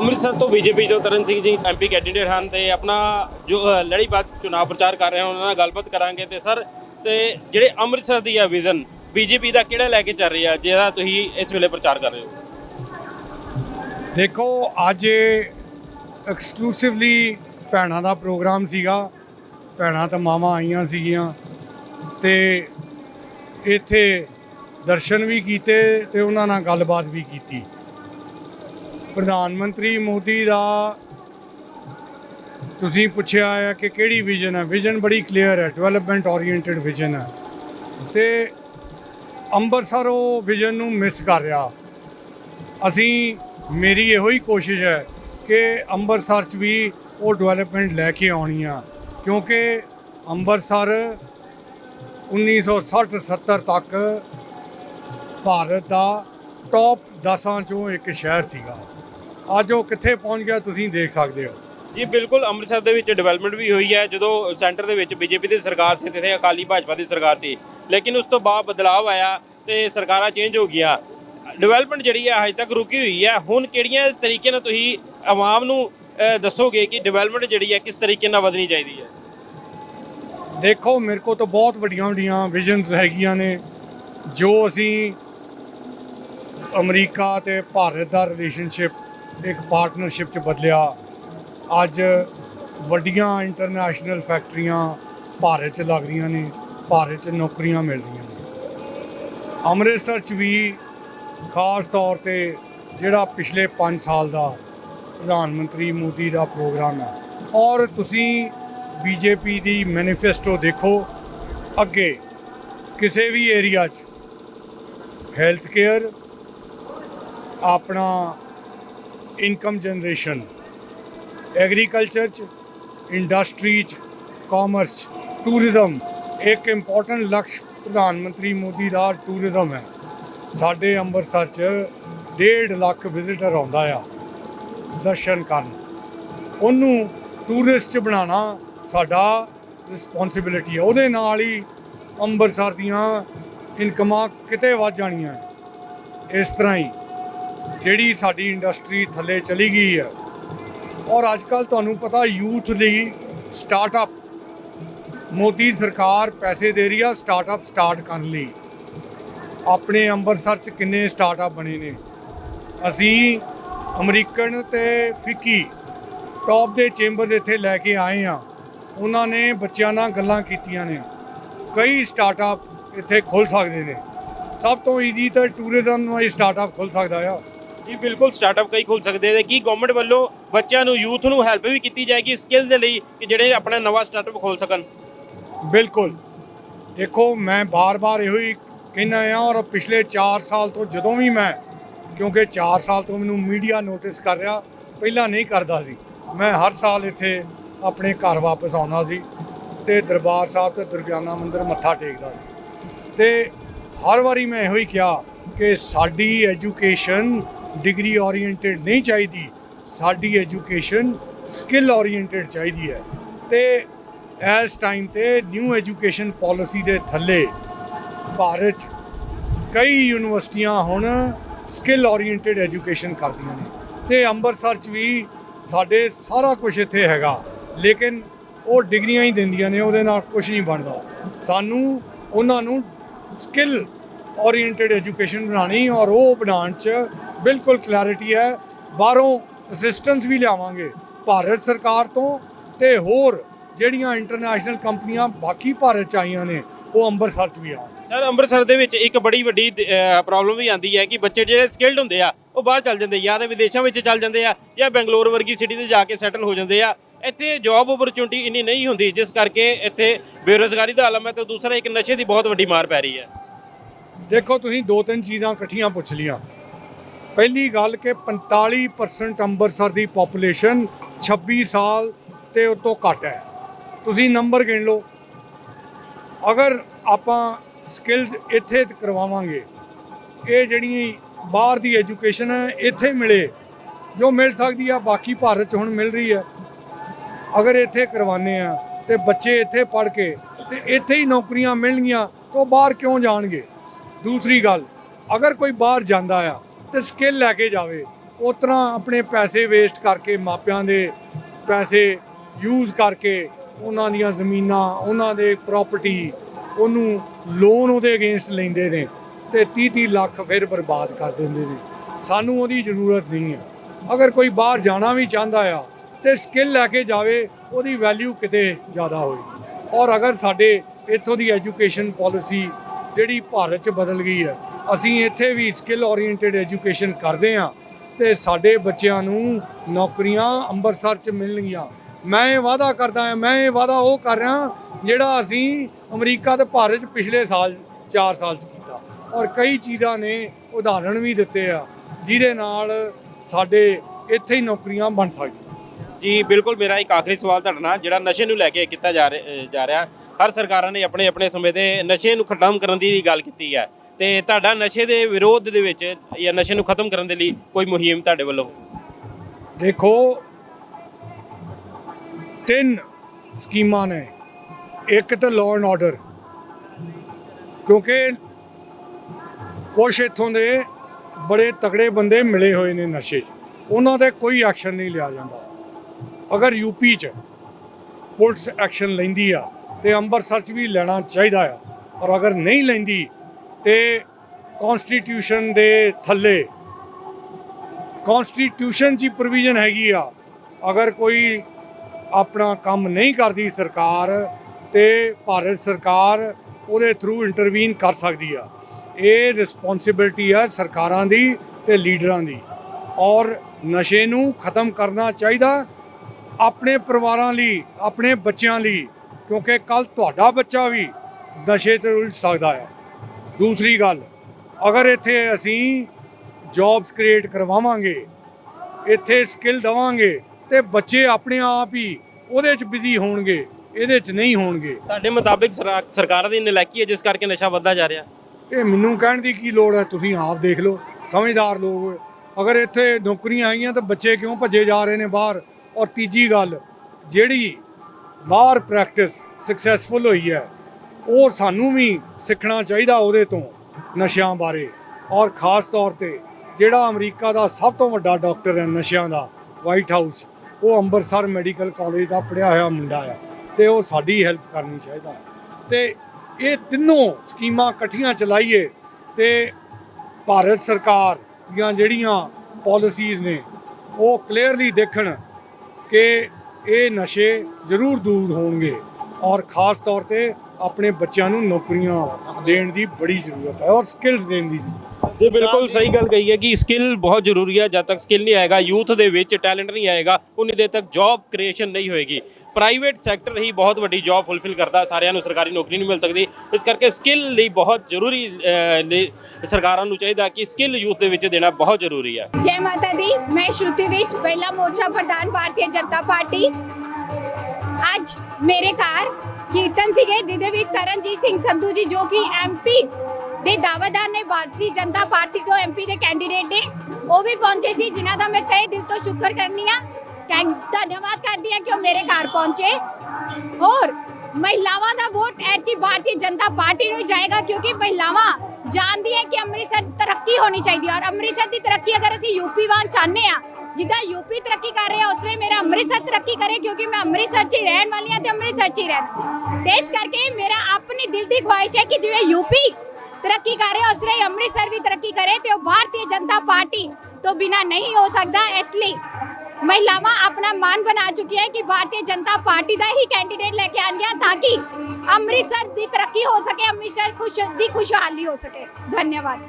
ਅੰਮ੍ਰਿਤਸਰ ਤੋਂ ਬੀਜੇਪੀ ਤੋਂ Tarn Singh ji MP candidate ਹਨ ਤੇ ਆਪਣਾ ਜੋ ਲੜੀ ਲੜੀਵਾਰ ਚੁਣਾਵ ਪ੍ਰਚਾਰ ਕਰ ਰਹੇ ਹਨ, ਉਹਨਾਂ ਨਾਲ ਗੱਲਬਾਤ ਕਰਾਂਗੇ ਤੇ ਸਰ, ਤੇ ਜਿਹੜੇ ਅੰਮ੍ਰਿਤਸਰ ਦੀ ਆ ਵਿਜ਼ਨ ਬੀਜੇਪੀ ਦਾ ਕਿਹੜਾ ਲੈ ਕੇ ਚੱਲ ਰਹੀ ਆ ਜਿਹਦਾ ਤੁਸੀਂ ਇਸ ਵੇਲੇ ਪ੍ਰਚਾਰ ਕਰ ਰਹੇ ਹੋ? ਦੇਖੋ, ਅੱਜ ਐਕਸਕਲੂਸਿਵਲੀ ਭੈਣਾਂ ਦਾ ਪ੍ਰੋਗਰਾਮ ਸੀਗਾ, ਭੈਣਾਂ ਤੇ ਮਾਵਾਂ ਆਈਆਂ ਸੀਗੀਆਂ, ਤੇ ਇੱਥੇ ਦਰਸ਼ਨ ਵੀ ਕੀਤੇ ਤੇ ਉਹਨਾਂ ਨਾਲ ਗੱਲਬਾਤ ਵੀ ਕੀਤੀ। ਪ੍ਰਧਾਨ ਮੰਤਰੀ ਮੋਦੀ ਦਾ ਤੁਸੀਂ ਪੁੱਛਿਆ ਹੈ ਕਿ ਕਿਹੜੀ ਵਿਜ਼ਨ ਹੈ? ਵਿਜ਼ਨ ਬੜੀ ਕਲੀਅਰ ਹੈ ਡਿਵੈਲਪਮੈਂਟ ਓਰੀਐਂਟਡ ਵਿਜ਼ਨ ਹੈ। ਤੇ ਅੰਮ੍ਰਿਤਸਰ ਉਹ ਵਿਜ਼ਨ ਨੂੰ ਮਿਸ ਕਰ ਰਿਹਾ। ਅਸੀਂ, ਮੇਰੀ ਇਹੋ ਹੀ ਕੋਸ਼ਿਸ਼ ਹੈ ਕਿ ਅੰਮ੍ਰਿਤਸਰ 'ਚ ਵੀ ਉਹ ਡਿਵੈਲਪਮੈਂਟ ਲੈ ਕੇ ਆਉਣੀ ਆ। ਕਿਉਂਕਿ ਅੰਮ੍ਰਿਤਸਰ 1960-70 ਤੱਕ ਭਾਰਤ ਦਾ ਟੌਪ 10 ਚੋਂ ਇੱਕ ਸ਼ਹਿਰ ਸੀਗਾ। ਅੱਜ ਉਹ ਕਿੱਥੇ ਪਹੁੰਚ ਗਿਆ ਤੁਸੀਂ ਦੇਖ ਸਕਦੇ ਹੋ। ਜੀ ਬਿਲਕੁਲ ਅੰਮ੍ਰਿਤਸਰ ਦੇ ਵਿੱਚ ਡਿਵੈਲਪਮੈਂਟ ਵੀ ਹੋਈ ਹੈ। ਜਦੋਂ ਸੈਂਟਰ ਦੇ ਵਿੱਚ ਬੀਜੇਪੀ ਦੀ ਸਰਕਾਰ ਸੀ ਤੇ ਅਕਾਲੀ ਭਾਜਪਾ ਦੀ ਸਰਕਾਰ ਸੀ। ਲੇਕਿਨ ਉਸ ਤੋਂ ਬਾਅਦ ਬਦਲਾਅ ਆਇਆ ਤੇ ਸਰਕਾਰਾਂ ਚੇਂਜ ਹੋ ਗਈਆਂ। ਡਿਵੈਲਪਮੈਂਟ ਜਿਹੜੀ ਹੈ ਹਜੇ ਤੱਕ ਰੁਕੀ ਹੋਈ ਹੈ। ਹੁਣ ਕਿਹੜੀਆਂ ਤਰੀਕੇ ਨਾਲ ਤੁਸੀਂ ਆਵਾਮ ਨੂੰ ਦੱਸੋਗੇ ਕਿ ਡਿਵੈਲਪਮੈਂਟ ਜਿਹੜੀ ਹੈ ਕਿਸ ਤਰੀਕੇ ਨਾਲ ਵਧਣੀ ਚਾਹੀਦੀ ਹੈ? ਦੇਖੋ ਮੇਰੇ ਕੋਲ ਤਾਂ ਬਹੁਤ ਵੱਡੀਆਂ ਵੱਡੀਆਂ ਵਿਜ਼ਨਸ ਹੈਗੀਆਂ ਨੇ। ਜੋ ਅਸੀਂ ਅਮਰੀਕਾ ਤੇ ਭਾਰਤ ਦਾ ਰਿਲੇਸ਼ਨਸ਼ਿਪ ਇੱਕ ਪਾਰਟਨਰਸ਼ਿਪ 'ਚ ਬਦਲਿਆ। ਅੱਜ ਵੱਡੀਆਂ ਇੰਟਰਨੈਸ਼ਨਲ ਫੈਕਟਰੀਆਂ ਭਾਰਤ 'ਚ ਲੱਗ ਰਹੀਆਂ ਨੇ, ਭਾਰਤ 'ਚ ਨੌਕਰੀਆਂ ਮਿਲ ਰਹੀਆਂ ਨੇ। ਅੰਮ੍ਰਿਤਸਰ 'ਚ ਵੀ ਖਾਸ ਤੌਰ ਤੇ ਜਿਹੜਾ ਪਿਛਲੇ 5 ਸਾਲ ਦਾ ਪ੍ਰਧਾਨ ਮੰਤਰੀ ਮੋਦੀ ਦਾ ਪ੍ਰੋਗਰਾਮ ਹੈ, ਔਰ ਤੁਸੀਂ ਬੀਜੇਪੀ ਦੀ ਮੈਨੀਫੈਸਟੋ ਦੇਖੋ, ਅੱਗੇ ਕਿਸੇ ਵੀ ਏਰੀਆ 'ਚ ਹੈਲਥ ਕੇਅਰ, ਆਪਣਾ ਇਨਕਮ ਜਨਰੇਸ਼ਨ, ਐਗਰੀਕਲਚਰ 'ਚ, ਇੰਡਸਟਰੀ 'ਚ, ਕਾਮਰਸ 'ਚ, ਟੂਰਿਜ਼ਮ, ਇੱਕ ਇੰਪੋਰਟੈਂਟ ਲਕਸ਼ ਪ੍ਰਧਾਨ ਮੰਤਰੀ ਮੋਦੀ ਦਾ ਟੂਰਿਜ਼ਮ ਹੈ। ਸਾਡੇ ਅੰਮ੍ਰਿਤਸਰ 'ਚ 1.5 ਲੱਖ ਵਿਜ਼ਿਟਰ ਆਉਂਦਾ ਆ ਦਰਸ਼ਨ ਕਰਨ। ਉਹਨੂੰ ਟੂਰਿਸਟ 'ਚ ਬਣਾਉਣਾ ਸਾਡਾ ਰਿਸਪੌਂਸਿਬਿਲਿਟੀ ਹੈ। ਉਹਦੇ ਨਾਲ ਹੀ ਅੰਮ੍ਰਿਤਸਰ ਦੀਆਂ ਇਨਕਮਾਂ ਕਿਤੇ ਵੱਧ ਜਾਣੀਆਂ। ਇਸ ਤਰ੍ਹਾਂ ਹੀ ਜਿਹੜੀ ਸਾਡੀ ਇੰਡਸਟਰੀ ਥੱਲੇ ਚਲੀ ਗਈ ਹੈ। ਔਰ ਅੱਜ ਕੱਲ ਤੁਹਾਨੂੰ ਪਤਾ ਯੂਥ ਲਈ ਸਟਾਰਟਅਪ, ਮੋਦੀ ਸਰਕਾਰ ਪੈਸੇ ਦੇ ਰਹੀ ਆ, ਸਟਾਰਟਅਪ ਸਟਾਰਟ ਕਰਨ ਲਈ। ਆਪਣੇ ਅੰਮ੍ਰਿਤਸਰ ਚ ਕਿੰਨੇ ਸਟਾਰਟਅਪ ਬਣੇ ਨੇ। ਅਸੀਂ ਅਮਰੀਕਨ ਤੇ ਫਿੱਕੀ ਟੌਪ ਦੇ ਚੈਂਬਰ ਇੱਥੇ ਲੈ ਕੇ ਆਏ ਆ। ਉਹਨਾਂ ਨੇ ਬੱਚਿਆਂ ਨਾਲ ਗੱਲਾਂ ਕੀਤੀਆਂ ਨੇ। ਕਈ ਸਟਾਰਟਅਪ ਇੱਥੇ ਖੁੱਲ ਸਕਦੇ ਨੇ। ਸਭ ਤੋਂ ਈਜ਼ੀ ਤਾਂ ਟੂਰਿਜ਼ਮ ਨੂੰ ਇਹ ਸਟਾਰਟਅਪ ਖੁੱਲ ਸਕਦਾ ਆ। ਜੀ, ਬਿਲਕੁਲ ਸਟਾਰਟਅਪ ਕਈ ਖੁੱਲ ਸਕਦੇ ਨੇ, ਕੀ ਗਵਰਨਮੈਂਟ ਵੱਲੋਂ ਬੱਚਿਆਂ ਨੂੰ ਯੂਥ ਨੂੰ ਹੈਲਪ ਵੀ ਕੀਤੀ ਜਾਏਗੀ ਸਕਿੱਲ ਦੇ ਲਈ ਕਿ ਜਿਹੜੇ ਆਪਣਾ ਨਵਾਂ ਸਟਾਰਟਅਪ ਖੋਲ ਸਕਣ? ਬਿਲਕੁਲ। ਦੇਖੋ, ਮੈਂ ਬਾਰ-ਬਾਰ ਇਹੋ ਹੀ ਕਹਿੰਦਾ ਆ ਔਰ ਪਿਛਲੇ 4 ਸਾਲ ਤੋਂ ਜਦੋਂ ਵੀ ਮੈਂ, ਕਿਉਂਕਿ 4 ਸਾਲ ਤੋਂ ਮੈਨੂੰ ਮੀਡੀਆ ਨੋਟਿਸ ਕਰ ਰਿਹਾ, ਪਹਿਲਾਂ ਨਹੀਂ ਕਰਦਾ ਸੀ। ਮੈਂ ਹਰ ਸਾਲ ਇੱਥੇ ਆਪਣੇ ਘਰ ਵਾਪਸ ਆਉਂਦਾ ਸੀ ਤੇ ਦਰਬਾਰ ਸਾਹਿਬ ਤੇ ਦੁਰਗਿਆਨਾ ਮੰਦਿਰ ਮੱਥਾ ਟੇਕਦਾ ਸੀ। ਤੇ ਹਰ ਵਾਰੀ ਮੈਂ ਇਹੋ ਹੀ ਕਿਹਾ ਕਿ ਸਾਡੀ ਐਜੂਕੇਸ਼ਨ ਡਿਗਰੀ ਓਰੀਐਂਟਡ ਨਹੀਂ ਚਾਹੀਦੀ, ਸਾਡੀ ਐਜੂਕੇਸ਼ਨ ਸਕਿੱਲ ਓਰੀਐਂਟਡ ਚਾਹੀਦੀ ਹੈ। ਤੇ ਇਸ ਟਾਈਮ ਤੇ ਨਿਊ ਐਜੂਕੇਸ਼ਨ ਪਾਲਿਸੀ ਦੇ ਥੱਲੇ ਭਾਰਤ 'ਚ ਕਈ ਯੂਨੀਵਰਸਿਟੀਆਂ ਹੁਣ ਸਕਿੱਲ ਓਰੀਐਂਟਡ ਐਜੂਕੇਸ਼ਨ ਕਰਦੀਆਂ ਨੇ। ਤੇ ਅੰਮ੍ਰਿਤਸਰ 'ਚ ਵੀ ਸਾਡੇ ਸਾਰਾ ਕੁਝ ਇੱਥੇ ਹੈਗਾ, ਲੇਕਿਨ ਉਹ ਡਿਗਰੀਆਂ ਹੀ ਦਿੰਦੀਆਂ ਨੇ, ਉਹਦੇ ਨਾਲ ਕੁਝ ਨਹੀਂ ਬਣਦਾ। ਸਾਨੂੰ ਉਹਨਾਂ ਨੂੰ ਸਕਿੱਲ ਓਰੀਐਂਟਡ ਐਜੂਕੇਸ਼ਨ ਬਣਾਣੀ ਔਰ ਉਹ ਬਣਾਉਣ 'ਚ ਬਿਲਕੁਲ ਕਲੈਰਿਟੀ ਹੈ। ਬਾਹਰੋਂ ਅਸਿਸਟੈਂਸ ਵੀ ਲਿਆਵਾਂਗੇ ਭਾਰਤ ਸਰਕਾਰ ਤੋਂ ਤੇ ਹੋਰ ਜਿਹੜੀਆਂ ਇੰਟਰਨੈਸ਼ਨਲ ਕੰਪਨੀਆਂ ਬਾਕੀ ਭਾਰਤ 'ਚ ਆਈਆਂ ਨੇ, ਉਹ ਅੰਮ੍ਰਿਤਸਰ 'ਚ ਵੀ ਆਉਣ ਸਰ, ਅੰਮ੍ਰਿਤਸਰ ਦੇ ਵਿੱਚ ਇੱਕ ਬੜੀ ਵੱਡੀ ਪ੍ਰੋਬਲਮ ਵੀ ਆਂਦੀ ਹੈ ਕਿ ਬੱਚੇ ਜਿਹੜੇ ਸਕਿਲਡ ਹੁੰਦੇ ਆ, ਉਹ ਬਾਹਰ ਚੱਲ ਜਾਂਦੇ, ਜਾਂ ਤਾਂ ਵਿਦੇਸ਼ਾਂ ਵਿੱਚ ਚੱਲ ਜਾਂਦੇ ਆ, ਜਾਂ ਬੈਂਗਲੌਰ ਵਰਗੀ ਸਿਟੀ ਤੇ ਜਾ ਕੇ ਸੈਟਲ ਹੋ ਜਾਂਦੇ ਆ। ਇੱਥੇ ਜੌਬ ਓਪਰਚੁਨਿਟੀ ਇੰਨੀ ਨਹੀਂ ਹੁੰਦੀ, ਜਿਸ ਕਰਕੇ ਇੱਥੇ ਬੇਰੋਜ਼ਗਾਰੀ ਦਾ ਆਲਮ ਹੈ ਤੇ ਦੂਸਰਾ ਇੱਕ ਨਸ਼ੇ ਦੀ ਬਹੁਤ ਵੱਡੀ ਮਾਰ ਪੈ ਰਹੀ ਹੈ। ਦੇਖੋ, ਤੁਸੀਂ ਦੋ ਤਿੰਨ ਚੀਜ਼ਾਂ ਇਕੱਠੀਆਂ ਪੁੱਛ ਲੀਆਂ ਪਹਿਲੀ ਗੱਲ ਕਿ 45% ਅੰਮ੍ਰਿਤਸਰ ਦੀ ਪੋਪੂਲੇਸ਼ਨ 26 ਸਾਲ ਤੇ ਉਸ ਤੋਂ ਘੱਟ ਹੈ। ਤੁਸੀਂ ਨੰਬਰ ਗਿਣ ਲਓ। ਅਗਰ ਆਪਾਂ ਸਕਿੱਲਡ ਇੱਥੇ ਕਰਵਾਵਾਂਗੇ, ਇਹ ਜਿਹੜੀ ਬਾਹਰ ਦੀ ਐਜੂਕੇਸ਼ਨ ਹੈ, ਇੱਥੇ ਮਿਲੇ, ਜੋ ਮਿਲ ਸਕਦੀ ਆ, ਬਾਕੀ ਭਾਰਤ 'ਚ ਹੁਣ ਮਿਲ ਰਹੀ ਹੈ। ਅਗਰ ਇੱਥੇ ਕਰਵਾਉਂਦੇ ਆ ਤੇ ਬੱਚੇ ਇੱਥੇ ਪੜ੍ਹ ਕੇ ਤੇ ਇੱਥੇ ਹੀ ਨੌਕਰੀਆਂ ਮਿਲਣਗੀਆਂ, ਤਾਂ ਉਹ ਬਾਹਰ ਕਿਉਂ ਜਾਣਗੇ? ਦੂਸਰੀ ਗੱਲ, ਅਗਰ ਕੋਈ ਬਾਹਰ ਜਾਂਦਾ ਆ ਤੇ ਸਕਿੱਲ ਲੈ ਕੇ ਜਾਵੇ, ਉਸ ਤਰ੍ਹਾਂ ਆਪਣੇ ਪੈਸੇ ਵੇਸਟ ਕਰਕੇ, ਮਾਪਿਆਂ ਦੇ ਪੈਸੇ ਯੂਜ਼ ਕਰਕੇ ਉਹਨਾਂ ਦੀਆਂ ਜ਼ਮੀਨਾਂ, ਉਹਨਾਂ ਦੇ ਪ੍ਰਾਪਰਟੀ ਉਹਨੂੰ ਲੋਨ ਉਹਦੇ ਅਗੇਂਸਟ ਲੈਂਦੇ ਨੇ ਤੇ 30 30 ਲੱਖ ਫਿਰ ਬਰਬਾਦ ਕਰ ਦਿੰਦੇ ਨੇ। ਸਾਨੂੰ ਉਹਦੀ ਜ਼ਰੂਰਤ ਨਹੀਂ ਹੈ ਅਗਰ ਕੋਈ ਬਾਹਰ ਜਾਣਾ ਵੀ ਚਾਹੁੰਦਾ ਆ ਤੇ ਸਕਿੱਲ ਲੈ ਕੇ ਜਾਵੇ, ਉਹਦੀ ਵੈਲਿਊ ਕਿਤੇ ਜ਼ਿਆਦਾ ਹੋਏਗੀ। ਔਰ ਅਗਰ ਸਾਡੇ ਇੱਥੋਂ ਦੀ ਐਜੂਕੇਸ਼ਨ ਪਾਲਿਸੀ ਜਿਹੜੀ ਭਾਰਤ 'ਚ ਬਦਲ ਗਈ ਹੈ। ਅਸੀਂ ਇੱਥੇ ਵੀ ਸਕਿੱਲ ਓਰੀਐਂਟਡ ਐਜੂਕੇਸ਼ਨ ਕਰਦੇ ਹਾਂ ਤੇ ਸਾਡੇ ਬੱਚਿਆਂ ਨੂੰ ਨੌਕਰੀਆਂ ਅੰਮ੍ਰਿਤਸਰ 'ਚ ਮਿਲਣਗੀਆਂ। ਮੈਂ ਇਹ ਵਾਅਦਾ ਕਰਦਾ ਹਾਂ, ਮੈਂ ਇਹ ਵਾਅਦਾ ਉਹ ਕਰ ਰਿਹਾ ਜਿਹੜਾ ਅਸੀਂ ਅਮਰੀਕਾ ਤੇ ਭਾਰਤ 'ਚ ਪਿਛਲੇ ਸਾਲ 4 ਸਾਲ 'ਚ ਕੀਤਾ। ਔਰ ਕਈ ਚੀਜ਼ਾਂ ਨੇ ਉਦਾਹਰਣ ਵੀ ਦਿੱਤੇ ਆ, ਜਿਹਦੇ ਨਾਲ ਸਾਡੇ ਇੱਥੇ ਹੀ ਨੌਕਰੀਆਂ ਬਣ ਸਕਦੀਆਂ। ਜੀ, ਬਿਲਕੁਲ ਮੇਰਾ ਇੱਕ ਆਖਰੀ ਸਵਾਲ ਤੁਹਾਡੇ ਨਾਲ, ਜਿਹੜਾ ਨਸ਼ੇ ਨੂੰ ਲੈ ਕੇ ਕੀਤਾ ਜਾ ਰਿਹਾ ਜਾ ਰਿਹਾ। ਹਰ ਸਰਕਾਰਾਂ ਨੇ ਆਪਣੇ ਆਪਣੇ ਸਮੇਂ ਤੇ ਨਸ਼ੇ ਨੂੰ ਖਤਮ ਕਰਨ ਦੀ ਗੱਲ ਕੀਤੀ ਹੈ ਤੇ ਤੁਹਾਡਾ ਨਸ਼ੇ ਦੇ ਵਿਰੋਧ ਦੇ ਵਿੱਚ ਜਾਂ ਨਸ਼ੇ ਨੂੰ ਖਤਮ ਕਰਨ ਦੇ ਲਈ ਕੋਈ ਮੁਹਿੰਮ ਤੁਹਾਡੇ ਵੱਲੋਂ? ਦੇਖੋ, ਤਿੰਨ ਸਕੀਮਾਂ ਨੇ। ਇੱਕ ਤਾਂ ਲਾਅ ਐਂਡ ਆਰਡਰ ਕਿਉਂਕਿ ਕੁਛ ਇੱਥੋਂ ਦੇ ਬੜੇ ਤਕੜੇ ਬੰਦੇ ਮਿਲੇ ਹੋਏ ਨੇ ਨਸ਼ੇ 'ਚ। ਉਹਨਾਂ ਤੇ ਕੋਈ ਐਕਸ਼ਨ ਨਹੀਂ ਲਿਆ ਜਾਂਦਾ। ਅਗਰ ਯੂਪੀ 'ਚ ਪੁਲਿਸ ਐਕਸ਼ਨ ਲੈਂਦੀ ਆ ਤੇ ਅੰਮ੍ਰਿਤਸਰ 'ਚ ਵੀ ਲੈਣਾ ਚਾਹੀਦਾ ਆ। ਔਰ ਅਗਰ ਨਹੀਂ ਲੈਂਦੀ ਤੇ ਕਨਸਟੀਟਿਊਸ਼ਨ ਦੇ ਥੱਲੇ ਕਨਸਟੀਟਿਊਸ਼ਨ 'ਚ ਪ੍ਰੋਵੀਜ਼ਨ ਹੈਗੀ ਆ। ਅਗਰ ਕੋਈ ਆਪਣਾ ਕੰਮ ਨਹੀਂ ਕਰਦੀ ਸਰਕਾਰ ਤੇ ਭਾਰਤ ਸਰਕਾਰ ਉਹਦੇ ਥਰੂ ਇੰਟਰਵੀਨ ਕਰ ਸਕਦੀ ਆ। ਇਹ ਰਿਸਪੌਂਸਿਬਿਲਟੀ ਆ ਸਰਕਾਰਾਂ ਦੀ ਤੇ ਲੀਡਰਾਂ ਦੀ। ਔਰ ਨਸ਼ੇ ਨੂੰ ਖਤਮ ਕਰਨਾ ਚਾਹੀਦਾ ਆਪਣੇ ਪਰਿਵਾਰਾਂ ਲਈ, ਆਪਣੇ ਬੱਚਿਆਂ ਲਈ। ਕਿਉਂਕਿ ਕੱਲ ਤੁਹਾਡਾ ਬੱਚਾ ਵੀ ਨਸ਼ੇ 'ਚ ਉਲਝ ਸਕਦਾ ਹੈ। ਦੂਸਰੀ ਗੱਲ ਅਗਰ ਇੱਥੇ ਅਸੀਂ ਜੌਬਸ ਕ੍ਰੀਏਟ ਕਰਵਾਵਾਂਗੇ ਇੱਥੇ ਸਕਿੱਲ ਦਵਾਂਗੇ ਤੇ ਬੱਚੇ ਆਪਣੇ ਆਪ ਹੀ ਉਹਦੇ 'ਚ ਬਿਜ਼ੀ ਹੋਣਗੇ ਇਹਦੇ 'ਚ ਨਹੀਂ ਹੋਣਗੇ। ਤੁਹਾਡੇ ਮੁਤਾਬਿਕ ਸਰਾ- ਸਰਕਾਰਾਂ ਦੀ ਨਲਾਇਕੀ ਹੈ ਜਿਸ ਕਰਕੇ ਨਸ਼ਾ ਵੱਧਦਾ ਜਾ ਰਿਹਾ? ਇਹ ਮੈਨੂੰ ਕਹਿਣ ਦੀ ਕੀ ਲੋੜ ਹੈ ਤੁਸੀਂ ਆਪ ਦੇਖ ਲਓ ਸਮਝਦਾਰ ਲੋਕ। ਅਗਰ ਇੱਥੇ ਨੌਕਰੀਆਂ ਆਈਆਂ ਤਾਂ ਬੱਚੇ ਕਿਉਂ ਭੱਜੇ ਜਾ ਰਹੇ ਨੇ ਬਾਹਰ? ਔਰ ਤੀਜੀ ਗੱਲ ਜਿਹੜੀ ਬਾਹਰ ਪ੍ਰੈਕਟਿਸ ਸਕਸੈਸਫੁਲ ਹੋਈ ਹੈ। ਉਹ ਸਾਨੂੰ ਵੀ ਸਿੱਖਣਾ ਚਾਹੀਦਾ ਉਹਦੇ ਤੋਂ ਨਸ਼ਿਆਂ ਬਾਰੇ। ਔਰ ਖਾਸ ਤੌਰ ਤੇ ਜਿਹੜਾ ਅਮਰੀਕਾ ਦਾ ਸਭ ਤੋਂ ਵੱਡਾ ਡਾਕਟਰ ਹੈ ਨਸ਼ਿਆਂ ਦਾ ਵਾਈਟ ਹਾਊਸ ਉਹ ਅੰਮ੍ਰਿਤਸਰ ਮੈਡੀਕਲ ਕਾਲਜ ਦਾ ਪੜਿਆ ਹੋਇਆ ਮੁੰਡਾ ਆ ਤੇ ਉਹ ਸਾਡੀ ਹੈਲਪ ਕਰਨੀ ਚਾਹੀਦਾ। ਤੇ ਇਹ ਤਿੰਨੋਂ ਸਕੀਮਾਂ ਇਕੱਠੀਆਂ ਚਲਾਈਏ ਤੇ ਭਾਰਤ ਸਰਕਾਰ ਦੀਆਂ ਜਿਹੜੀਆਂ ਪਾਲਿਸੀਜ਼ ਨੇ, ਉਹ ਕਲੀਅਰਲੀ ਦੇਖਣ ਕਿ ਇਹ ਨਸ਼ੇ ਜ਼ਰੂਰ ਦੂਰ ਹੋਣਗੇ ਔਰ ਖਾਸ ਤੌਰ ਤੇ ਆਪਣੇ ਬੱਚਿਆਂ ਨੂੰ ਨੌਕਰੀਆਂ ਦੇਣ ਦੀ ਬੜੀ ਜ਼ਰੂਰਤ ਹੈ ਔਰ ਸਕਿੱਲਸ ਦੇਣ ਦੀ ਜ਼ਰੂਰਤ ਹੈ। ਜੀ ਬਿਲਕੁਲ ਸਹੀ ਗੱਲ ਕਹੀ ਹੈ ਕਿ ਸਕਿੱਲ ਬਹੁਤ ਜ਼ਰੂਰੀ ਹੈ। ਜਦ ਤੱਕ ਸਕਿੱਲ ਨਹੀਂ ਆਏਗਾ ਯੂਥ ਦੇ ਵਿੱਚ ਟੈਲੈਂਟ ਨਹੀਂ ਆਏਗਾ, ਉਨੀ ਦੇਰ ਤੱਕ ਜੌਬ ਕ੍ਰੀਏਸ਼ਨ ਨਹੀਂ ਹੋਏਗੀ। ਪ੍ਰਾਈਵੇਟ ਸੈਕਟਰ ਹੀ ਬਹੁਤ ਵੱਡੀ ਜੌਬ ਫੁੱਲਫਿਲ ਕਰਦਾ। ਸਾਰਿਆਂ ਨੂੰ ਸਰਕਾਰੀ ਨੌਕਰੀ ਨਹੀਂ ਮਿਲ ਸਕਦੀ। ਇਸ ਕਰਕੇ ਸਕਿੱਲ ਲਈ ਬਹੁਤ ਜ਼ਰੂਰੀ ਸਰਕਾਰਾਂ ਨੂੰ ਚਾਹੀਦਾ ਕਿ ਸਕਿੱਲ ਯੂਥ ਦੇ ਵਿੱਚ ਦੇਣਾ ਬਹੁਤ ਜ਼ਰੂਰੀ ਹੈ। ਜੈ ਮਾਤਾ ਦੀ। ਮੈਂ ਸ਼ਰੂਤੀ ਵਿੱਚ ਪਹਿਲਾ ਮੋਰਚਾ ਪ੍ਰਧਾਨ ਭਾਰਤੀ ਜਨਤਾ ਪਾਰਟੀ। ਅੱਜ ਮੇਰੇ ਘਰ ਕੀਰਤਨ ਸੀਗੇ। ਜਿਹਦੇ ਵਿੱਚ ਤਰਨਜੀਤ ਸਿੰਘ ਸੰਧੂ ਜੀ ਜੋ ਕਿ ਐਮਪੀ ਦੇ ਦਾਅਵੇਦਾਰ ਨੇ ਭਾਰਤੀ ਜਨਤਾ ਪਾਰਟੀ ਤੋਂ ਐਮਪੀ ਦੇ ਕੈਂਡੀਡੇਟ ਨੇ, ਉਹ ਵੀ ਪਹੁੰਚੇ ਸੀ, ਜਿਨ੍ਹਾਂ ਦਾ ਮੈਂ ਤਹਿ ਦਿਲ ਤੋਂ ਸ਼ੁਕਰ ਕਰਨੀ ਆ ਧੰਨਵਾਦ ਕਰਦੀ ਆ ਕਿ ਉਹ ਮੇਰੇ ਘਰ ਪਹੁੰਚੇ। ਔਰ ਮਹਿਲਾਵਾਂ ਦਾ ਵੋਟ ਐਤਕੀ ਭਾਰਤੀ ਜਨਤਾ ਪਾਰਟੀ ਨੂੰ ਜਾਏਗਾ, ਕਿਉਂਕਿ ਮਹਿਲਾਵਾਂ ਜਾਣਦੀ ਹੈ ਕਿ ਅੰਮ੍ਰਿਤਸਰ ਤਰੱਕੀ ਹੋਣੀ ਚਾਹੀਦੀ ਹੈ। ਔਰ ਅੰਮ੍ਰਿਤਸਰ ਦੀ ਤਰੱਕੀ ਅਗਰ ਅਸੀਂ ਯੂਪੀ ਵਾਂਗ ਚਾਹੁੰਦੇ ਆ ਜਿੱਦਾਂ ਯੂਪੀ ਤਰੱਕੀ ਕਰ ਰਿਹਾ, ਉਸ ਮੇਰਾ ਅੰਮ੍ਰਿਤਸਰ ਤਰੱਕੀ ਕਰੇ, ਕਿਉਂਕਿ ਮੈਂ ਅੰਮ੍ਰਿਤਸਰ 'ਚ ਹੀ ਰਹਿਣ ਵਾਲੀ ਹਾਂ ਤੇ ਅੰਮ੍ਰਿਤਸਰ 'ਚ ਹੀ ਰਹਿਣਾ। ਤੇ ਇਸ ਕਰਕੇ ਮੇਰਾ ਆਪਣੀ ਦਿਲ ਦੀ ਖੁਆਇਸ਼ ਹੈ ਕਿ ਜਿਵੇਂ ਯੂਪੀ ਭਾਰਤੀ ਜਨਤਾ ਪਾਰਟੀ ਤੋਂ ਬਿਨਾ ਨਹੀਂ ਹੋ ਸਕਦਾ ਇਸ ਲਈ ਮਹਿਲਾਵਾਂ ਆਪਣਾ ਮਾਨ ਬਣਾ ਚੁੱਕੀ ਹੈ ਕਿ ਭਾਰਤੀ ਜਨਤਾ ਪਾਰਟੀ ਦਾ ਹੀ ਕੈਂਡੀਡੇਟ ਲੈ ਕੇ ਆਉਣਗੀਆਂ ਤਾਂ ਕਿ ਅੰਮ੍ਰਿਤਸਰ ਦੀ ਤਰੱਕੀ ਹੋ ਸਕੇ ਅੰਮ੍ਰਿਤਸਰ ਖੁਸ਼ ਦੀ ਖੁਸ਼ਹਾਲੀ ਹੋ ਸਕੇ ਧੰਨਵਾਦ